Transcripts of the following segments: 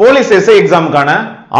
Police SI எக்ஸாமுக்கான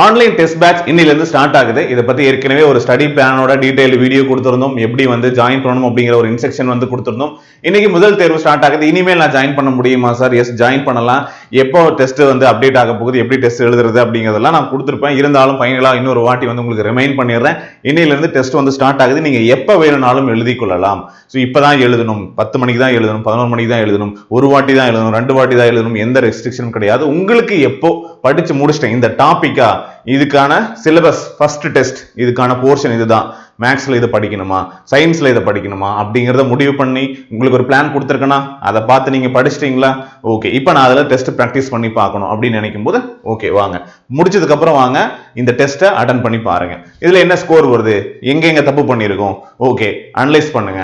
online test batch இன்னிலிருந்து start ஆகுது. இதை பற்றி ஏற்கனவே ஒரு ஸ்டடி பிளானோட டீடைல் வீடியோ கொடுத்துருந்தோம். எப்படி வந்து ஜாயின் பண்ணணும் அப்படிங்கிற ஒரு இன்ஸ்ட்ரக்ஷன் வந்து கொடுத்துருந்தோம். இன்னைக்கு முதல் தேர்வு ஸ்டார்ட் ஆகுது. இனிமேல் நான் ஜாயின் பண்ண முடியுமா சார் எஸ் ஜாயின் பண்ணலாம். எப்போ டெஸ்ட் வந்து அப்டேட் ஆக போகுது? எப்படி டெஸ்ட் எழுதுறது அப்படிங்கிறதெல்லாம் நான் கொடுத்துருப்பேன். இருந்தாலும் ஃபைனலாக இன்னொரு வாட்டி வந்து உங்களுக்கு ரிமைண்ட் பண்ணிடுறேன். இன்னையிலேருந்து டெஸ்ட் வந்து ஸ்டார்ட் ஆகுது. நீங்கள் எப்போ வேணும்னாலும் எழுதி கொள்ளலாம். ஸோ இப்போ தான் எழுதணும். பத்து மணிக்கு தான் எழுதணும். பதினோரு மணிக்கு தான் எழுதணும். ஒரு வாட்டி தான் எழுதணும். ரெண்டு வாட்டி தான் எழுதணும். எந்த ரெஸ்ட்ரிக்ஷனும் கிடையாது. உங்களுக்கு எப்போ படிச்சு முடிச்சிட்டேன். இந்த டாப்பிக்காக இதுக்கான சிலபஸ் ஃபர்ஸ்ட் டெஸ்ட் இதுக்கான போர்ஷன் இதுதான். மேக்ஸில் இதை படிக்கணுமா? சயின்ஸில் இதை படிக்கணுமா? அப்படிங்கிறத முடிவு பண்ணி உங்களுக்கு ஒரு பிளான் கொடுத்துருக்கேனா? அதை பார்த்து நீங்கள் படிச்சிட்டிங்களா? ஓகே இப்போ நான் அதில் டெஸ்ட் ப்ராக்டிஸ் பண்ணி பார்க்கணும் அப்படின்னு நினைக்கும் போது ஓகே வாங்க. முடிச்சதுக்கப்புறம் வாங்க இந்த டெஸ்ட்டை அட்டன் பண்ணி பாருங்கள் இதில் என்ன ஸ்கோர் வருது? எங்கெங்கே தப்பு பண்ணியிருக்கோம்? ஓகே அனலைஸ் பண்ணுங்க.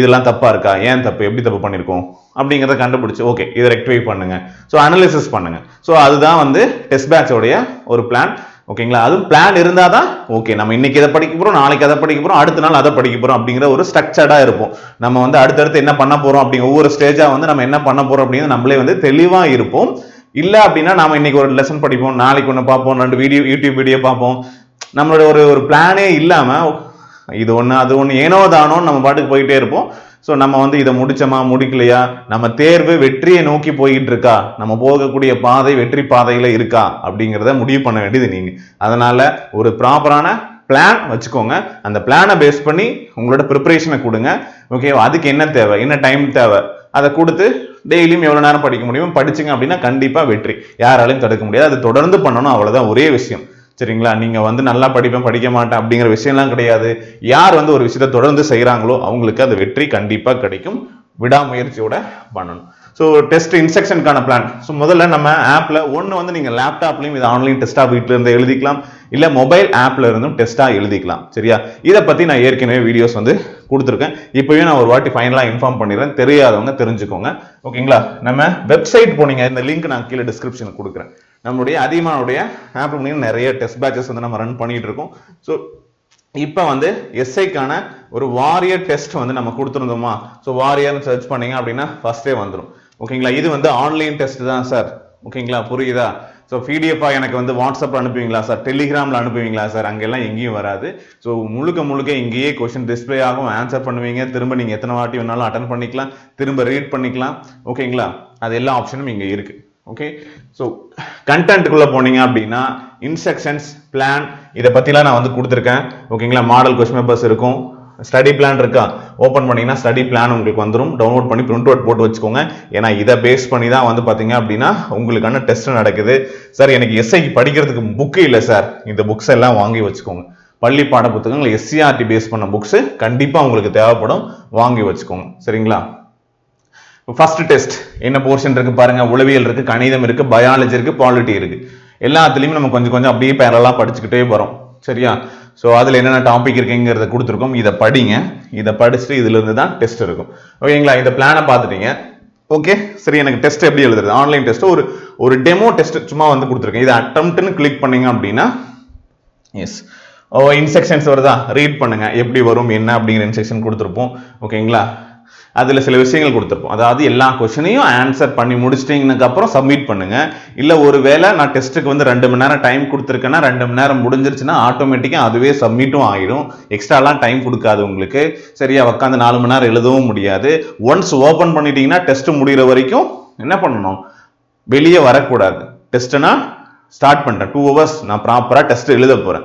இதெல்லாம் தப்பாக இருக்கா? ஏன் தப்பு? எப்படி தப்பு பண்ணியிருக்கோம்? அப்படிங்கிறத கண்டுபிடிச்சி ஓகே இதை ரெக்டிஃபை பண்ணுங்கள் ஸோ அனலிசிஸ் பண்ணுங்க. ஸோ அதுதான் வந்து டெஸ்ட் பேட்சோடைய ஒரு பிளான் ஓகேங்களா? அதுவும் பிளான் இருந்தால் தான் ஓகே நம்ம இன்னைக்கு இதை படிக்க போகிறோம் நாளைக்கு அதை படிக்க போகிறோம் அடுத்த நாள் அதை படிக்க போகிறோம் அப்படிங்கிற ஒரு ஸ்ட்ரக்சர்டாக இருப்போம். நம்ம வந்து அடுத்தடுத்து என்ன பண்ண போகிறோம் அப்படிங்கிற ஒவ்வொரு ஸ்டேஜாக வந்து நம்ம என்ன பண்ண போகிறோம் அப்படிங்கிறது நம்மளே வந்து தெளிவாக இருப்போம். இல்லை அப்படின்னா நம்ம இன்னைக்கு ஒரு லெசன் படிப்போம் நாளைக்கு ஒன்று பார்ப்போம் ரெண்டு வீடியோ யூடியூப் வீடியோ பார்ப்போம். நம்மளோட ஒரு ஒரு பிளானே இல்லாமல் இது ஒன்று அது ஒன்று ஏனோ தானோன்னு நம்ம பாட்டுக்கு போயிட்டே இருப்போம். ஸோ நம்ம வந்து இதை முடிச்சோமா முடிக்கலையா? நம்ம தேர்வு வெற்றியை நோக்கி போய்கிட்டு இருக்கா நம்ம போகக்கூடிய பாதை வெற்றி பாதையில் இருக்கா? அப்படிங்கிறத முடிவு பண்ண வேண்டியது நீங்கள் அதனால் ஒரு ப்ராப்பரான பிளான் வச்சுக்கோங்க. அந்த பிளானை பேஸ் பண்ணி உங்களோட ப்ரிப்பரேஷனை கொடுங்க. ஓகே அதுக்கு என்ன தேவை? என்ன டைம் தேவை? அதை கொடுத்து டெய்லியும் எவ்வளோ நேரம் படிக்க முடியும்? படிச்சிங்க அப்படின்னா கண்டிப்பாக வெற்றி. யாராலையும் தடுக்க முடியாது. அது தொடர்ந்து பண்ணணும். அவ்வளோதான் ஒரே விஷயம். சரிங்களா? நீங்கள் வந்து நல்லா படிப்பேன் படிக்க மாட்டேன் அப்படிங்கிற விஷயம்லாம் கிடையாது. யார் வந்து ஒரு விஷயத்தை தொடர்ந்து செய்கிறாங்களோ அவங்களுக்கு அது வெற்றி கண்டிப்பாக கிடைக்கும். விடாமுயற்சியோட பண்ணணும். ஸோ டெஸ்ட் இன்ஸ்ட்ரக்ஷனுக்கான பிளான் ஸோ முதல்ல நம்ம ஆப்பில் ஒன்று வந்து நீங்கள் லேப்டாப்லையும் இது ஆன்லைன் டெஸ்ட்டாக வீட்டிலேருந்து எழுதிக்கலாம். இல்லை மொபைல் ஆப்ல இருந்தும் டெஸ்ட்டாக எழுதிக்கலாம். சரியா? இதை பற்றி நான் ஏற்கனவே வீடியோஸ் வந்து கொடுத்துருக்கேன். இப்போயும் நான் ஒரு வாட்டி ஃபைனலாக இன்ஃபார்ம் பண்ணிடுறேன். தெரியாதவங்க தெரிஞ்சுக்கோங்க. ஓகேங்களா நம்ம வெப்சைட் போனீங்க. இந்த லிங்க் நான் கீழே டிஸ்கிரிப்ஷன் கொடுக்குறேன். நம்மளுடைய அதிகமானுடைய ஆப் மூலியம் நிறைய டெஸ்ட் பேட்சஸ் வந்து நம்ம ரன் பண்ணிட்டு இருக்கோம் ஸோ இப்போ வந்து எஸ்ஐக்கான ஒரு வாரியர் டெஸ்ட் வந்து நம்ம கொடுத்துருந்தோமா? ஸோ வாரியர்னு சர்ச் பண்ணீங்க அப்படின்னா ஃபர்ஸ்டே வந்துடும் ஓகேங்களா இது வந்து ஆன்லைன் டெஸ்ட் தான் சார் ஓகேங்களா புரியுதா? ஸோ பிடிஎஃபாக எனக்கு வந்து வாட்ஸ்அப்பில் அனுப்புவீங்களா சார் டெலிகிராமில் அனுப்புவீங்களா சார் அங்கெல்லாம் எங்கேயும் வராது. ஸோ முழுக்க முழுக்க இங்கேயே கொஷின் டிஸ்பிளே ஆகும். ஆன்சர் பண்ணுவீங்க. திரும்ப நீங்கள் எத்தனை வாட்டி வேணாலும் அட்டன் பண்ணிக்கலாம். திரும்ப ரீட் பண்ணிக்கலாம். ஓகேங்களா அது எல்லா ஆப்ஷனும் இங்கே இருக்குது ஓகே ஸோ கண்டென்ட்டுக்குள்ளே போனீங்க அப்படின்னா இன்ஸ்ட்ரக்ஷன்ஸ் பிளான் இதை பற்றிலாம் நான் வந்து கொடுத்துருக்கேன். ஓகேங்களா மாடல் கொஸ்டின் பேப்பர்ஸ் இருக்கும். ஸ்டடி பிளான் இருக்கா? ஓப்பன் பண்ணிங்கன்னா ஸ்டடி பிளான் உங்களுக்கு வந்துடும் டவுன்லோட் பண்ணி பிரிண்ட் அவுட் போட்டு வச்சுக்கோங்க. ஏன்னா இதை பேஸ் பண்ணி தான் வந்து பார்த்தீங்க அப்படின்னா உங்களுக்கான டெஸ்ட் நடக்குது. சார் எனக்கு எஸ்ஐக்கு படிக்கிறதுக்கு புக்கு இல்லை சார் இந்த புக்ஸ் எல்லாம் வாங்கி வச்சுக்கோங்க. பள்ளி பாட புத்தகங்கள் எஸ்சிஆர்டி பேஸ் பண்ண புக்ஸ் கண்டிப்பாக உங்களுக்கு தேவைப்படும். வாங்கி வச்சுக்கோங்க. சரிங்களா? ஃபர்ஸ்ட் டெஸ்ட் என்ன போர்ஷன் இருக்கு பாருங்க. உளவியல் இருக்கு கணிதம் இருக்கு பயாலஜி இருக்கு பாலிட்டி இருக்கு. எல்லாத்துலேயுமே நம்ம கொஞ்சம் கொஞ்சம் அப்படியே பேரலாக படிச்சுக்கிட்டே வரோம். சரியா? ஸோ அதில் என்னென்ன டாபிக் இருக்குங்கிறத கொடுத்துருக்கோம். இதை படிங்க. இதை படிச்சுட்டு இதுலேருந்து தான் டெஸ்ட் இருக்கும். ஓகேங்களா இந்த பிளானை பார்த்துட்டீங்க. ஓகே சரி எனக்கு டெஸ்ட் எப்படி எழுதுறது? ஆன்லைன் டெஸ்ட் ஒரு ஒரு டெமோ டெஸ்ட் சும்மா வந்து கொடுத்துருக்கேன். இதை அட்டம்ப்ட்னு கிளிக் பண்ணீங்க அப்படின்னா எஸ் ஓ இன்ஸ்ட்ரக்ஷன்ஸ் வருதா? ரீட் பண்ணுங்க. எப்படி வரும் என்ன அப்படிங்கிற இன்ஸ்ட்ரக்ஷன் கொடுத்துருப்போம். ஓகேங்களா அதில் சில விஷயங்கள் கொடுத்துருப்போம். அதாவது எல்லா கொஷனையும் ஆன்சர் பண்ணி முடிச்சிட்டிங்கனக்கப்புறம் சப்மிட் பண்ணுங்கள் இல்லை ஒரு வேளை நான் டெஸ்ட்டுக்கு வந்து ரெண்டு மணி நேரம் டைம் கொடுத்துருக்கேன்னா ரெண்டு மணி நேரம் முடிஞ்சிருச்சுன்னா ஆட்டோமேட்டிக்காக அதுவே சப்மிட்டும் ஆகிடும் எக்ஸ்ட்ராலாம் டைம் கொடுக்காது உங்களுக்கு. சரியாக உட்காந்து நாலு மணி நேரம் எழுதவும் முடியாது. ஒன்ஸ் ஓப்பன் பண்ணிட்டீங்கன்னா டெஸ்ட்டு முடிகிற வரைக்கும் என்ன பண்ணணும்? வெளியே வரக்கூடாது. டெஸ்ட்டுனா ஸ்டார்ட் பண்ணிட்டேன் டூ ஹவர்ஸ் நான் ப்ராப்பராக டெஸ்ட் எழுத போகிறேன்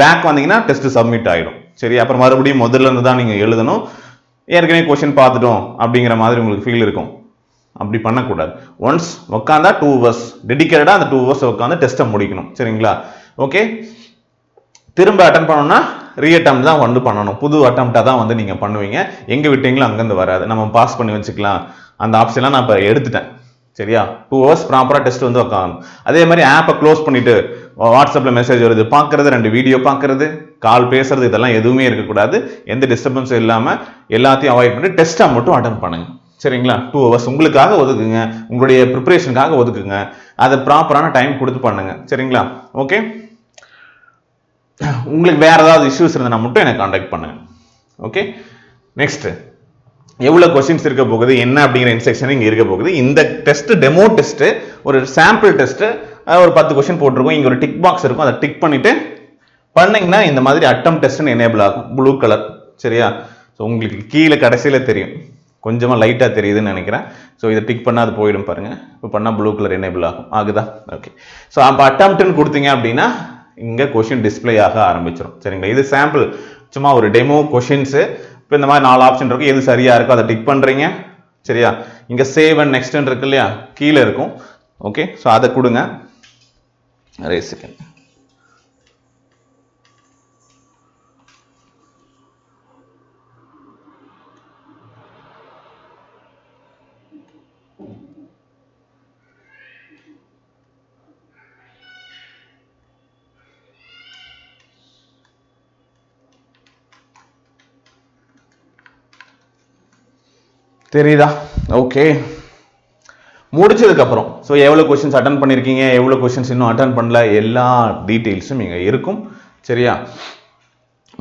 பேக் வந்தீங்கன்னா டெஸ்ட் சப்மிட் ஆகிடும் சரி அப்புறம் மறுபடியும் முதல்ல இருந்து தான் நீங்கள் எழுதணும். ஏற்கனவே கொஷின் பார்த்துட்டோம் அப்படிங்கிற மாதிரி உங்களுக்கு ஃபீல் இருக்கும். அப்படி பண்ணக்கூடாது. ஒன்ஸ் உட்காந்தா டூ ஹவர்ஸ் டெடிக்கேட்டடாக அந்த டூ ஹவர்ஸ் உட்காந்து டெஸ்ட்டை முடிக்கணும். சரிங்களா? ஓகே திரும்ப அட்டன் பண்ணணும்னா ரீஅட்டம் தான் வந்து பண்ணணும். புது அட்டம்ப்டாக தான் வந்து நீங்கள் பண்ணுவீங்க. எங்கே விட்டீங்களோ அங்கேருந்து வராது. நம்ம பாஸ் பண்ணி வச்சுக்கலாம். அந்த ஆப்ஷன்லாம் நான் இப்போ எடுத்துட்டேன். சரியா? டூ ஹவர்ஸ் ப்ராப்பராக டெஸ்ட் வந்து உட்காந்து அதே மாதிரி ஆப்பை க்ளோஸ் பண்ணிவிட்டு வாட்ஸ்அப்பில் மெசேஜ் வருது. பார்க்குறது ரெண்டு வீடியோ பார்க்கறது கால் பேசுறது இதெல்லாம் எதுவுமே இருக்கக்கூடாது. எந்த டிஸ்டர்பன்ஸும் இல்லாமல் எல்லாத்தையும் அவாய்ட் பண்ணி டெஸ்ட்டாக மட்டும் அட்டன் பண்ணுங்கள் சரிங்களா? டூ ஹவர்ஸ் உங்களுக்காக ஒதுக்குங்க. உங்களுடைய ப்ரிப்பரேஷனுக்காக ஒதுக்குங்க. அதை ப்ராப்பரான டைம் கொடுத்து பண்ணுங்க. சரிங்களா? ஓகே உங்களுக்கு வேற ஏதாவது இஷ்யூஸ் இருந்தால் மட்டும் எனக்கு காண்டாக்ட் பண்ணுங்க. ஓகே நெக்ஸ்ட் எவ்வளோ கொஸ்டின்ஸ் இருக்க போகுது? என்ன அப்படிங்கிற இன்ஸ்ட்ரக்ஷன் இங்கே இருக்க போகுது. இந்த டெஸ்ட் டெமோ டெஸ்ட்டு ஒரு சாம்பிள் டெஸ்ட்டு ஒரு பத்து கொஷின் போட்டிருக்கோம். இங்கே ஒரு டிக் பாக்ஸ் இருக்கும். அதை டிக் பண்ணிவிட்டு பண்ணிங்கன்னா இந்த மாதிரி அட்டம் டெஸ்ட்னு எனேபிள் ஆகும். ப்ளூ கலர் சரியா? ஸோ உங்களுக்கு கீழே கடைசியில் தெரியும். கொஞ்சமாக லைட்டாக தெரியுதுன்னு நினைக்கிறேன். ஸோ இதை டிக் பண்ணால் அது போயிடும் பாருங்கள் இப்போ பண்ணால் ப்ளூ கலர் எனேபிள் ஆகும். ஆகுதா? ஓகே ஸோ அப்போ அட்டம்ப்ட்னு கொடுத்தீங்க அப்படின்னா இங்கே கொஷின் டிஸ்ப்ளே ஆக ஆரம்பிச்சிடும் சரிங்களா? இது சாம்பிள் சும்மா ஒரு டெமோ கொஷின்ஸு இப்போ இந்த மாதிரி நாலு ஆப்ஷன் இருக்கும் எது சரியாக இருக்கோ அதை டிக் பண்ணுறீங்க சரியா? இங்கே சேவ் அண்ட் நெக்ஸ்ட்னு இருக்கு இல்லையா? கீழே இருக்கும். ஓகே ஸோ அதை கொடுங்க. அரே செகண்ட் தெரியுதா ஓகே முடிச்சதுக்கப்புறம் ஸோ எவ்வளோ கொஷின்ஸ் அட்டன் பண்ணியிருக்கீங்க எவ்வளோ கொஷின்ஸ் இன்னும் அட்டன் பண்ணல? எல்லா டீட்டெயில்ஸும் இங்கே இருக்கும். சரியா?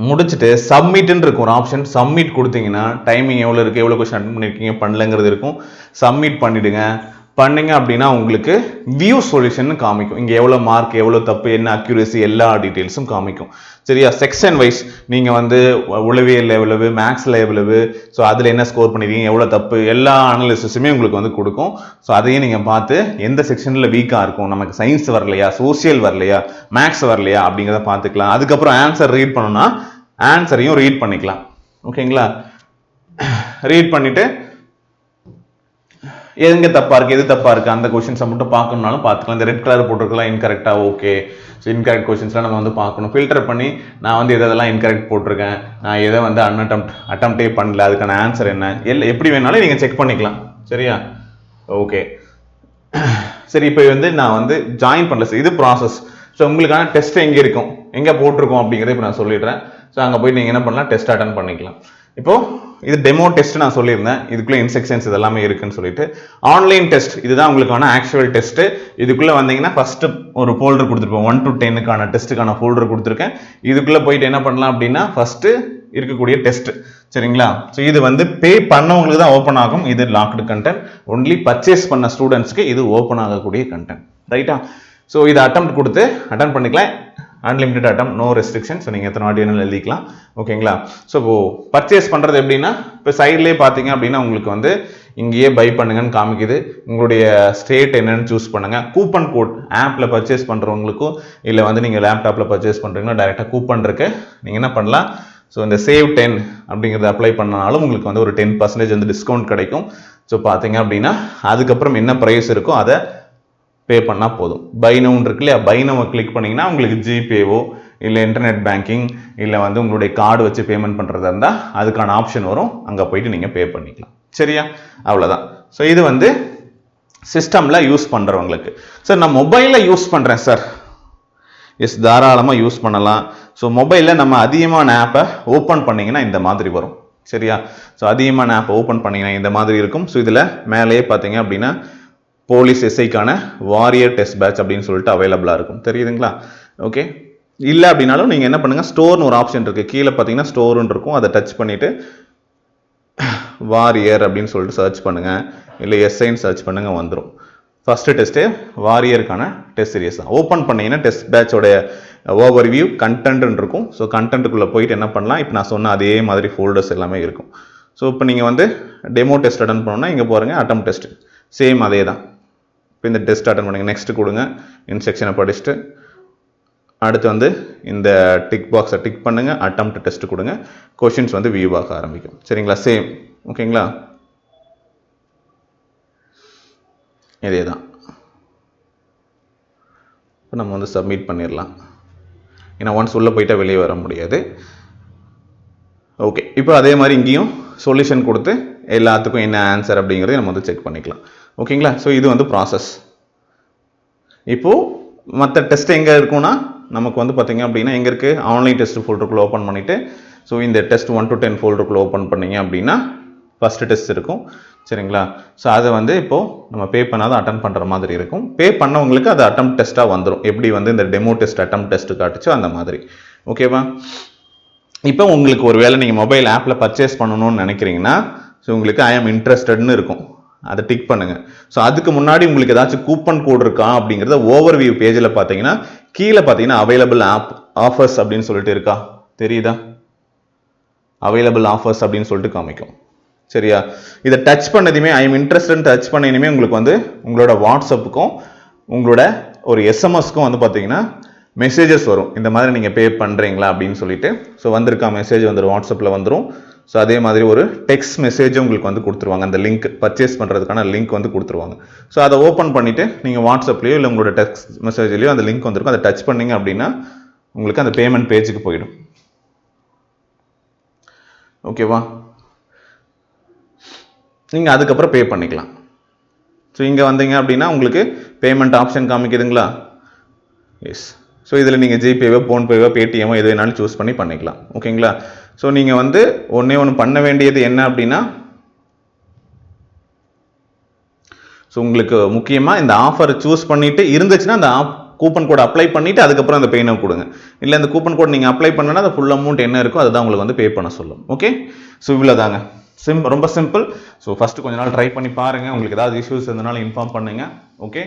முடிச்சுட்டு சப்மிட்னு இருக்கும் ஒரு ஆப்ஷன் சப்மிட் கொடுத்தீங்கன்னா டைமிங் எவ்வளோ இருக்குது எவ்வளோ கொஷின் அட்டன் பண்ணியிருக்கீங்க பண்ணலங்கிறது இருக்கும். சப்மிட் பண்ணிவிடுங்க பண்ணீங்க அப்படின்னா உங்களுக்கு வியூ சொல்யூஷன் காமிக்கும். இங்கே எவ்வளோ மார்க் எவ்வளோ தப்பு என்ன அக்யூரேசி எல்லா டீட்டெயில்ஸும் காமிக்கும். சரியா? செக்ஷன் வைஸ் நீங்கள் வந்து உளவியல் எவ்வளவு மேக்ஸில் எவ்வளவு ஸோ அதில் என்ன ஸ்கோர் பண்ணிருக்கீங்க எவ்வளோ தப்பு எல்லா அனாலிசிஸுமே உங்களுக்கு வந்து கொடுக்கும். ஸோ அதையும் நீங்கள் பார்த்து எந்த செக்ஷனில் வீக்காக இருக்கும் நமக்கு சயின்ஸ் வரலையா சோஷியல் வரலையா மேக்ஸ் வரலையா அப்படிங்கிறத பார்த்துக்கலாம். அதுக்கப்புறம் ஆன்சர் ரீட் பண்ணணும்னா ஆன்சரையும் ரீட் பண்ணிக்கலாம். ஓகேங்களா ரீட் பண்ணிவிட்டு எங்க தப்பா இருக்கு எது தப்பா இருக்கு அந்த கொஸ்டின்ஸை மட்டும் பார்க்கணும்னாலும் பார்த்துக்கலாம். இந்த ரெட் கலர் போட்டிருக்கலாம் இன்கரெக்டா ஓகே ஸோ இன்கரெக்ட் கொஸ்டின்ஸ்லாம் நம்ம வந்து பார்க்கணும். ஃபில்டர் பண்ணி நான் வந்து எதெல்லாம் இன்கரெக்ட் போட்டிருக்கேன் நான் எதை வந்து அன்அட்டம் அட்டம்ப்டே பண்ணல அதுக்கான ஆன்சர் என்ன? எல் எப்படி வேணாலும் நீங்கள் செக் பண்ணிக்கலாம். சரியா? ஓகே சரி இப்போ வந்து நான் வந்து ஜாயின் பண்ணல சார் இது ப்ராசஸ் ஸோ உங்களுக்கான டெஸ்ட் எங்கே இருக்கும்? எங்கே போட்டிருக்கோம் அப்படிங்கிறத இப்போ நான் சொல்லிடுறேன். ஸோ அங்கே போய் நீங்கள் என்ன பண்ணலாம்? டெஸ்ட் அட்டன் பண்ணிக்கலாம். இப்போது இது டெமோ டெஸ்ட் நான் சொல்லியிருந்தேன். இதுக்குள்ளே இன்ஸ்ட்ரக்ஷன்ஸ் இதெல்லாமே இருக்குன்னு சொல்லிட்டு. ஆன்லைன் டெஸ்ட் இதுதான் உங்களுக்கான ஆக்சுவல் டெஸ்ட்டு இதுக்குள்ளே வந்தீங்கன்னா ஃபஸ்ட்டு ஒரு ஃபோல்டர் கொடுத்துருப்போம். ஒன் டு டென்னுக்கான டெஸ்ட்டுக்கான ஃபோல்டர் கொடுத்துருக்கேன். இதுக்குள்ளே போயிட்டு என்ன பண்ணலாம் அப்படின்னா ஃபஸ்ட்டு இருக்கக்கூடிய டெஸ்ட் சரிங்களா? ஸோ இது வந்து பே பண்ணவங்களுக்கு தான் ஓப்பன் ஆகும். இது லாக்டு கண்டென்ட் ஒன்லி பர்ச்சேஸ் பண்ண ஸ்டூடெண்ட்ஸ்க்கு இது ஓப்பன் ஆகக்கூடிய கண்டென்ட் ரைட்டா ஸோ இதை அட்டம் கொடுத்து அட்டன் பண்ணிக்கலாம். Unlimited attempt no restriction so நீங்கள் எத்தனை வாட்டி வேணாலும் எழுதிக்கலாம். ஓகேங்களா ஸோ இப்போ பர்ச்சேஸ் பண்ணுறது எப்படின்னா இப்போ சைட்லேயே பார்த்தீங்க அப்படின்னா உங்களுக்கு வந்து இங்கேயே பை பண்ணுங்கன்னு காமிக்குது. உங்களுடைய ஸ்டேட் என்னன்னு சூஸ் பண்ணுங்க. கூப்பன் கோட் ஆப்பில் பர்ச்சேஸ் பண்ணுறவங்களுக்கும் இல்லை வந்து நீங்கள் லேப்டாப்பில் பர்ச்சேஸ் பண்ணுறீங்கன்னா டேரெக்டாக கூப்பன் இருக்கு. நீங்கள் என்ன பண்ணலாம்? ஸோ இந்த சேவ் டென் அப்படிங்கிறத அப்ளை பண்ணனாலும் உங்களுக்கு வந்து ஒரு டென் பர்சன்டேஜ் வந்து டிஸ்கவுண்ட் கிடைக்கும். ஸோ பார்த்தீங்க அப்படின்னா அதுக்கப்புறம் என்ன ப்ரைஸ் இருக்கோ அதை பே பண்ணால் போதும். பைனவுன் இருக்கு இல்லையா? பைனவை கிளிக் பண்ணிங்கன்னா உங்களுக்கு ஜிபேவோ இல்லை இன்டர்நெட் பேங்கிங் இல்லை வந்து உங்களுடைய கார்டு வச்சு பேமெண்ட் பண்ணுறதா இருந்தால் அதுக்கான ஆப்ஷன் வரும். அங்கே போயிட்டு நீங்கள் பே பண்ணிக்கலாம். சரியா? அவ்வளோதான் ஸோ இது வந்து சிஸ்டமில் யூஸ் பண்ணுறவங்களுக்கு சார் நான் மொபைலில் யூஸ் பண்ணுறேன் சார் எஸ் தாராளமாக யூஸ் பண்ணலாம். ஸோ மொபைலில் நம்ம அதிகமான ஆப்பை ஓப்பன் பண்ணிங்கன்னா இந்த மாதிரி வரும். சரியா? ஸோ அதிகமான ஆப்பை ஓப்பன் பண்ணிங்கன்னா இந்த மாதிரி இருக்கும். ஸோ இதில் மேலேயே பார்த்தீங்க அப்படின்னா போலீஸ் எஸ்ஐக்கான வாரியர் டெஸ்ட் பேட்ச் அப்படின்னு சொல்லிட்டு அவைலபிளாக இருக்கும். தெரியுதுங்களா? ஓகே இல்லை அப்படின்னாலும் நீங்கள் என்ன பண்ணுங்கள் ஸ்டோர்னு ஒரு ஆப்ஷன் இருக்குது கீழே பார்த்தீங்கன்னா ஸ்டோர்னு இருக்கும். அதை டச் பண்ணிவிட்டு வாரியர் அப்படின்னு சொல்லிட்டு சர்ச் பண்ணுங்கள் இல்லை எஸ்ஐன்னு சர்ச் பண்ணுங்கள் வந்துடும் ஃபஸ்ட்டு டெஸ்ட்டு வாரியருக்கான டெஸ்ட் சீரியஸ் தான். ஓப்பன் பண்ணிங்கன்னா டெஸ்ட் பேட்சோடைய ஓவர் வியூ கண்டென்ட்னு இருக்கும். ஸோ கண்டென்ட்டுக்குள்ளே போயிட்டு என்ன பண்ணலாம்? இப்போ நான் சொன்ன அதே மாதிரி ஃபோல்டர்ஸ் எல்லாமே இருக்கும். ஸோ இப்போ நீங்கள் வந்து டெமோ டெஸ்ட் அட்டன் பண்ணோன்னா இங்கே பாருங்க அட்டம் டெஸ்ட் சேம் அதே தான் இப்போ இந்த டெஸ்ட் அட்டன் பண்ணுங்கள் நெக்ஸ்ட் கொடுங்க. இன்ஸ்ட்ரக்ஷனை படிச்சுட்டு அடுத்து வந்து இந்த டிக் பாக்ஸை டிக் பண்ணுங்கள் அட்டம் டெஸ்ட் கொடுங்க. கொஷின்ஸ் வந்து வியூவாக ஆரம்பிக்கும். சரிங்களா? சேம் ஓகேங்களா இதே தான் இப்போ நம்ம வந்து சப்மிட் பண்ணிடலாம். ஏன்னா ஒன்ஸ் உள்ளே போயிட்டால் வெளியே வர முடியாது. ஓகே இப்போ அதே மாதிரி இங்கேயும் சொல்யூஷன் கொடுத்து எல்லாத்துக்கும் என்ன ஆன்சர் அப்படிங்கிறத நம்ம வந்து செக் பண்ணிக்கலாம். ஓகேங்களா? ஸோ இது வந்து ப்ராசஸ் இப்போது மற்ற டெஸ்ட் எங்கே இருக்கும்னா நமக்கு வந்து பார்த்திங்க அப்படின்னா எங்கே இருக்குது ஆன்லைன் டெஸ்ட் ஃபோல்டருக்குள்ளே ஓப்பன் பண்ணிவிட்டு ஸோ இந்த டெஸ்ட் ஒன் டு டென் ஃபோல்டருக்குள்ளே ஓப்பன் பண்ணிங்க அப்படின்னா ஃபஸ்ட்டு டெஸ்ட் இருக்கும். சரிங்களா? ஸோ அதை வந்து இப்போது நம்ம பே பண்ணாத அட்டன் பண்ணுற மாதிரி இருக்கும். பே பண்ணவங்களுக்கு அது அட்டம் டெஸ்ட்டாக வந்துடும் எப்படி வந்து இந்த டெமோ டெஸ்ட் அட்டம் டெஸ்ட் காட்டுச்சோ அந்த மாதிரி. ஓகேவா? இப்போ உங்களுக்கு ஒரு வேளை நீங்கள் மொபைல் ஆப்பில் பர்ச்சேஸ் பண்ணணும்னு நினைக்கிறீங்கன்னா ஸோ உங்களுக்கு ஐ ஆம் இன்ட்ரெஸ்டட்னு இருக்கும். அதை டிக் பண்ணுங்கள் ஸோ அதுக்கு முன்னாடி உங்களுக்கு ஏதாச்சும் கூப்பன் கோட் இருக்கா அப்படிங்கிறத ஓவர் வியூ பேஜில் பார்த்தீங்கன்னா கீழே பார்த்தீங்கன்னா அவைலபிள் ஆப் ஆஃபர்ஸ் அப்படின்னு சொல்லிட்டு இருக்கா? தெரியுதா? அவைலபிள் ஆஃபர்ஸ் அப்படின்னு சொல்லிட்டு காமிக்கும். சரியா? இதை டச் பண்ணதுமே ஐ எம் இன்ட்ரெஸ்ட் டச் பண்ணினுமே உங்களுக்கு வந்து உங்களோட வாட்ஸ்அப்புக்கும் உங்களோட ஒரு எஸ்எம்எஸ்க்கும் வந்து பார்த்தீங்கன்னா மெசேஜஸ் வரும். இந்த மாதிரி நீங்கள் பே பண்ணுறீங்களா அப்படின்னு சொல்லிட்டு. ஸோ வந்திருக்கா மெசேஜ் வந்துடும் வாட்ஸ்அப்பில் வந்துடும் ஸோ அதே மாதிரி ஒரு டெக்ஸ்ட் மெசேஜும் உங்களுக்கு வந்து கொடுத்துருவாங்க. அந்த லிங்க் பர்ச்சேஸ் பண்ணுறதுக்கான லிங்க் வந்து கொடுத்துருவாங்க. ஸோ அதை ஓப்பன் பண்ணிவிட்டு நீங்கள் வாட்ஸ்அப்லேயோ இல்லை உங்களோட டெக்ஸ்ட் மெசேஜ்லேயோ அந்த லிங்க் வந்திருக்கும். அதை டச் பண்ணீங்க அப்படின்னா உங்களுக்கு அந்த பேமெண்ட் பேஜுக்கு போயிடும். ஓகேவா நீங்கள் அதுக்கப்புறம் பே பண்ணிக்கலாம். ஸோ இங்கே வந்தீங்க அப்படின்னா உங்களுக்கு பேமெண்ட் ஆப்ஷன் காமிக்குதுங்களா? எஸ் ஸோ இதில் நீங்கள் ஜிபேவோ ஃபோன்பேவோ பேடிஎம்மோ எது வேணாலும் சூஸ் பண்ணி பண்ணிக்கலாம். ஓகேங்களா ஸோ நீங்கள் வந்து ஒன்றே ஒன்று பண்ண வேண்டியது என்ன அப்படின்னா ஸோ உங்களுக்கு முக்கியமாக இந்த ஆஃபர் சூஸ் பண்ணிவிட்டு இருந்துச்சுன்னா அந்த ஆப் கூப்பன் கோட் அப்ளை பண்ணிவிட்டு அதுக்கப்புறம் அந்த பெயினை கொடுங்க. இல்லை அந்த கூப்பன் கோட் நீங்கள் அப்ளை பண்ணனா அந்த ஃபுல் அமௌண்ட் என்ன இருக்கோ அதுதான் உங்களுக்கு வந்து பே பண்ண சொல்லும். ஓகே ஸோ இவ்வளோ தாங்க சிம் ரொம்ப சிம்பிள் ஸோ ஃபஸ்ட்டு கொஞ்ச நாள் ட்ரை பண்ணி பாருங்கள் உங்களுக்கு ஏதாவது இஷ்யூஸ் இருந்தனால இன்ஃபார்ம் பண்ணுங்கள் ஓகே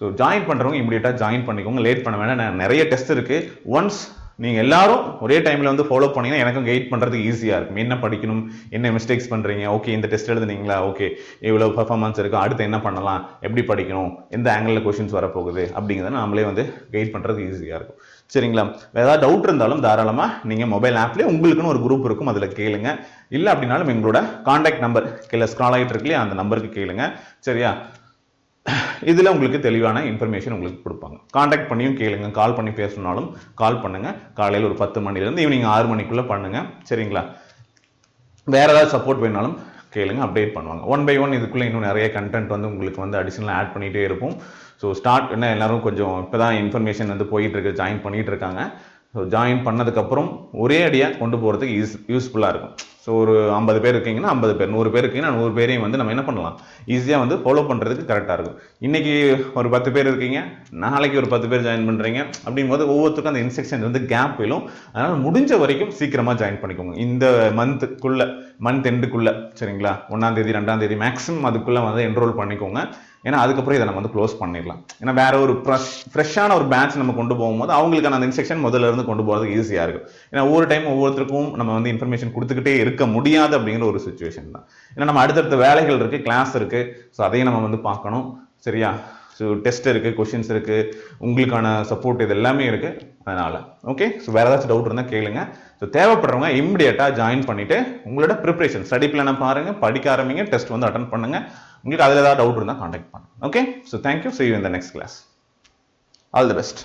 ஸோ ஜாயின் பண்ணுறவங்க இமீடியட்டாக ஜாயின் பண்ணிக்கோங்க. லேட் பண்ண வேணாம். நான் நிறைய டெஸ்ட் இருக்குது ஒன்ஸ் நீங்கள் எல்லாரும் ஒரே டைமில் வந்து ஃபாலோ பண்ணீங்கன்னா எனக்கும் கைட் பண்ணுறதுக்கு ஈஸியாக இருக்கும். என்ன படிக்கணும்? என்ன மிஸ்டேக்ஸ் பண்ணுறீங்க ஓகே இந்த டெஸ்ட் எழுதுனீங்களா? ஓகே இவ்வளோ பர்ஃபார்மன்ஸ் இருக்குது அடுத்து என்ன பண்ணலாம்? எப்படி படிக்கணும்? எந்த ஆங்கிளில் கொஷின்ஸ் வரப்போகுது? அப்படிங்கிறத நம்மளே வந்து கைட் பண்ணுறதுக்கு ஈஸியாக இருக்கும். சரிங்களா? வேறு ஏதாவது டவுட் இருந்தாலும் தாராளமாக நீங்கள் மொபைல் ஆப்லேயே உங்களுக்குன்னு ஒரு குரூப் இருக்கும். அதில் கேளுங்க. இல்லை அப்படின்னாலும் எங்களோட காண்டாக்ட் நம்பர் கீழே ஸ்க்ரால் ஆகிட்டு இருக்கு அந்த நம்பருக்கு கேளுங்க. சரியா? இதில் உங்களுக்கு தெளிவான இன்ஃபர்மேஷன் உங்களுக்கு கொடுப்பாங்க. காண்டாக்ட் பண்ணியும் கேளுங்க. கால் பண்ணி பேசணுனாலும் கால் பண்ணுங்கள் காலையில் ஒரு பத்து மணிலேருந்து ஈவினிங் ஆறு மணிக்குள்ளே பண்ணுங்க. சரிங்களா? வேறு ஏதாவது சப்போர்ட் வேணாலும் கேளுங்க. அப்டேட் பண்ணுவாங்க. ஒன் பை ஒன் இதுக்குள்ளே இன்னும் நிறைய கண்டென்ட் வந்து உங்களுக்கு வந்து அடிஷ்னலாக ஆட் பண்ணிகிட்டே இருப்போம். ஸோ ஸ்டார்ட் என்ன எல்லாரும் கொஞ்சம் இப்போ தான் இன்ஃபர்மேஷன் வந்து போயிட்டுருக்கு ஜாயின் பண்ணிகிட்டு இருக்காங்க. ஸோ ஜாயின் பண்ணதுக்கப்புறம் ஒரே அடியாக கொண்டு போகிறதுக்கு யூஸ் யூஸ்ஃபுல்லாக இருக்கும். ஸோ ஒரு ஐம்பது பேர் இருக்கீங்கன்னா ஐம்பது பேர் நூறு பேர் இருக்கீங்கன்னா நூறு பேரையும் வந்து நம்ம என்ன பண்ணலாம்? ஈஸியாக வந்து ஃபாலோ பண்ணுறதுக்கு கரெக்டாக இருக்கும். இன்றைக்கி ஒரு பத்து பேர் இருக்கீங்க நாளைக்கு ஒரு பத்து பேர் ஜாயின் பண்ணுறீங்க அப்படிங்கும்போது ஒவ்வொருத்தருக்கும் அந்த இன்ஸ்ட்ரக்ஷன் வந்து கேப் விழும் அதனால் முடிஞ்ச வரைக்கும் சீக்கிரமாக ஜாயின் பண்ணிக்கோங்க. இந்த மந்த்துக்குள்ளே மந்த் எண்டுக்குள்ளே சரிங்களா? ஒன்றாந்தேதி ரெண்டாந்தேதி ரெண்டாம் தேதி மேக்ஸிமம் அதுக்குள்ளே வந்து என்ரோல் பண்ணிக்கோங்க. ஏன்னா அதுக்கப்புறம் இதை நம்ம வந்து க்ளோஸ் பண்ணிடலாம். ஏன்னா வேற ஒரு ஃப்ரெஷ் ஃப்ரெஷ்ஷான ஒரு பேட்ச் நம்ம கொண்டு போகும்போது அவங்களுக்கான அந்த இன்ஸ்ட்ரக்ஷன் முதல்ல இருந்து கொண்டு போகிறதுக்கு ஈஸியாக இருக்கும். ஏன்னா ஒவ்வொரு டைம் ஒவ்வொருத்தருக்கும் நம்ம வந்து இன்ஃபர்மேஷன் கொடுத்துக்கிட்டே இருக்க முடியாது அப்படிங்கிற ஒரு சுச்சுவேஷன் தான். ஏன்னா நம்ம அடுத்தடுத்த வேலைகள் இருக்குது கிளாஸ் இருக்குது ஸோ அதையும் நம்ம வந்து பார்க்கணும். சரியா? ஸோ டெஸ்ட் இருக்குது கொஷின்ஸ் இருக்குது உங்களுக்கான சப்போர்ட் இது எல்லாமே இருக்குது அதனால் ஓகே ஸோ வேறு ஏதாச்சும் டவுட் இருந்தால் கேளுங்க. ஸோ தேவைப்படுறவங்க இம்மிடியட்டாக ஜாயின் பண்ணிவிட்டு உங்களோட ப்ரிப்பரேஷன் ஸ்டடி பிளானை பாருங்கள் படிக்க ஆரம்பிங்க டெஸ்ட் வந்து அட்டன் பண்ணுங்கள் உங்களுக்கு அதில் ஏதாவது டவுட் இருந்தால் காண்டாக்ட் பண்ணுங்க. Okay so thank you see you இந்த next class all the best